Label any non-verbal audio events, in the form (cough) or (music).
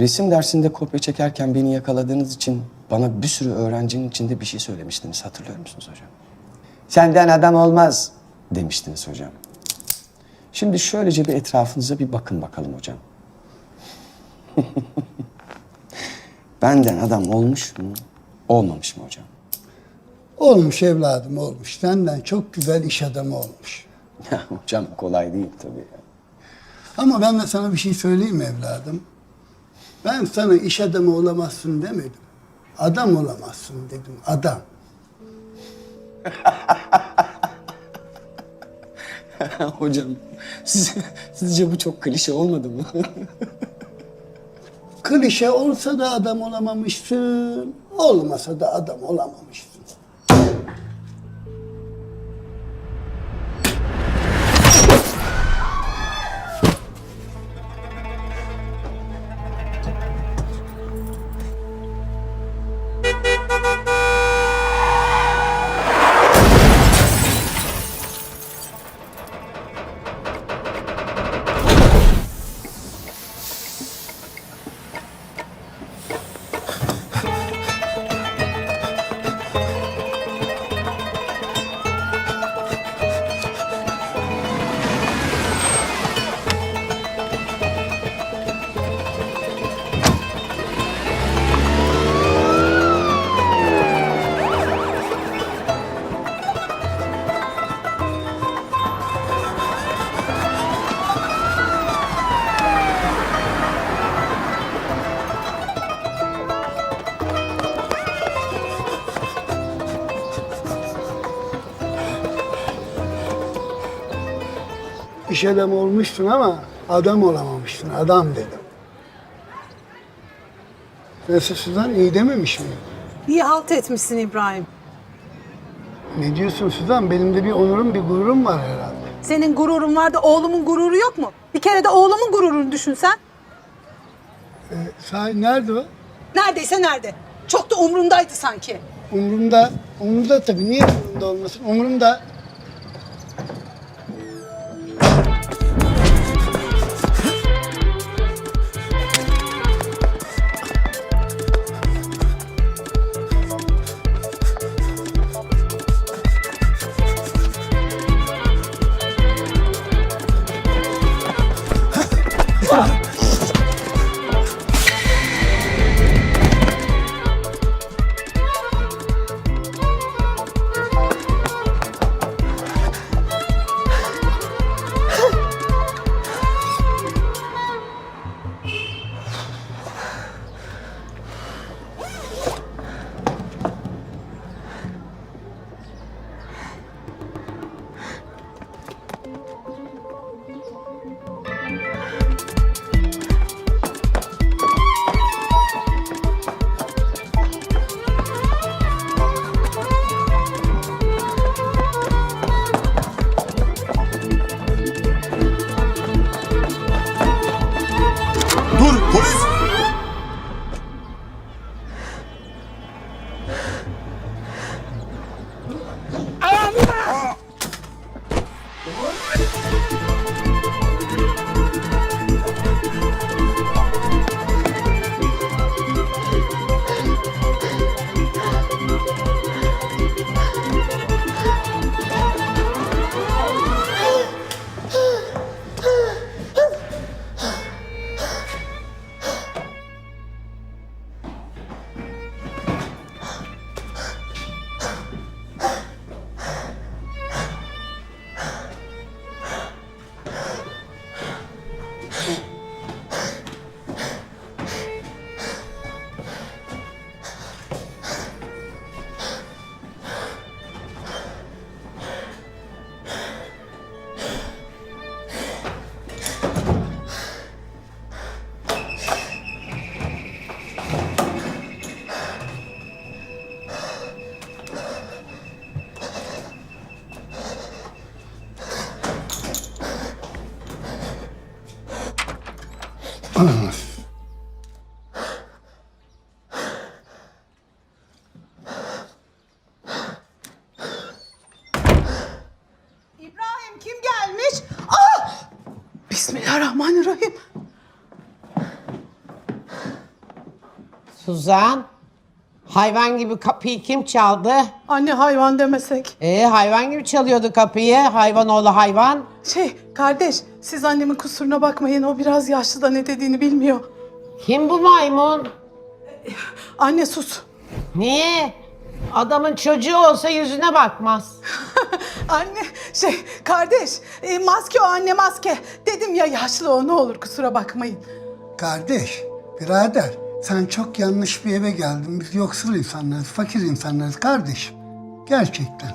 Resim dersinde kopya çekerken beni yakaladığınız için bana bir sürü öğrencinin içinde bir şey söylemiştiniz. Hatırlıyor musunuz hocam? Senden adam olmaz demiştiniz hocam. Şimdi şöylece bir etrafınıza bir bakın bakalım hocam. (laughs) Benden adam olmuş mu, olmamış mı hocam? Olmuş evladım olmuş. Senden çok güzel iş adamı olmuş. Ya (laughs) hocam kolay değil tabii. ya. Ama ben de sana bir şey söyleyeyim mi evladım? Ben sana iş adamı olamazsın demedim. Adam olamazsın dedim. Adam. (laughs) hocam siz, sizce bu çok klişe olmadı mı? Klişe olsa da adam olamamışsın. Olmasa da adam olamamışsın. İş adamı olmuşsun ama adam olamamışsın. Adam dedim. Nasıl Suzan iyi dememiş miyim? İyi halt etmişsin İbrahim. Ne diyorsun Suzan? Benim de bir onurum, bir gururum var herhalde. Senin gururun var da oğlumun gururu yok mu? Bir kere de oğlumun gururunu düşünsen. Ee, sahi nerede o? Neredeyse nerede? Çok da umrundaydı sanki. Umurumda. Umurumda tabii. Niye umurumda olmasın? Umurumda. İbrahim kim gelmiş? Ah! Bismillahirrahmanirrahim. Suzan hayvan gibi kapıyı kim çaldı? Anne hayvan demesek. Ee, hayvan gibi çalıyordu kapıyı. Hayvan oğlu hayvan. Şey kardeş siz annemin kusuruna bakmayın o biraz yaşlı da ne dediğini bilmiyor. Kim bu maymun? Anne sus. Niye? Adamın çocuğu olsa yüzüne bakmaz. (laughs) Anne şey kardeş e, maske o anne maske. Dedim ya yaşlı o ne olur kusura bakmayın. Kardeş, birader sen çok yanlış bir eve geldin. Biz yoksul insanlarız, fakir insanlarız kardeşim. Gerçekten.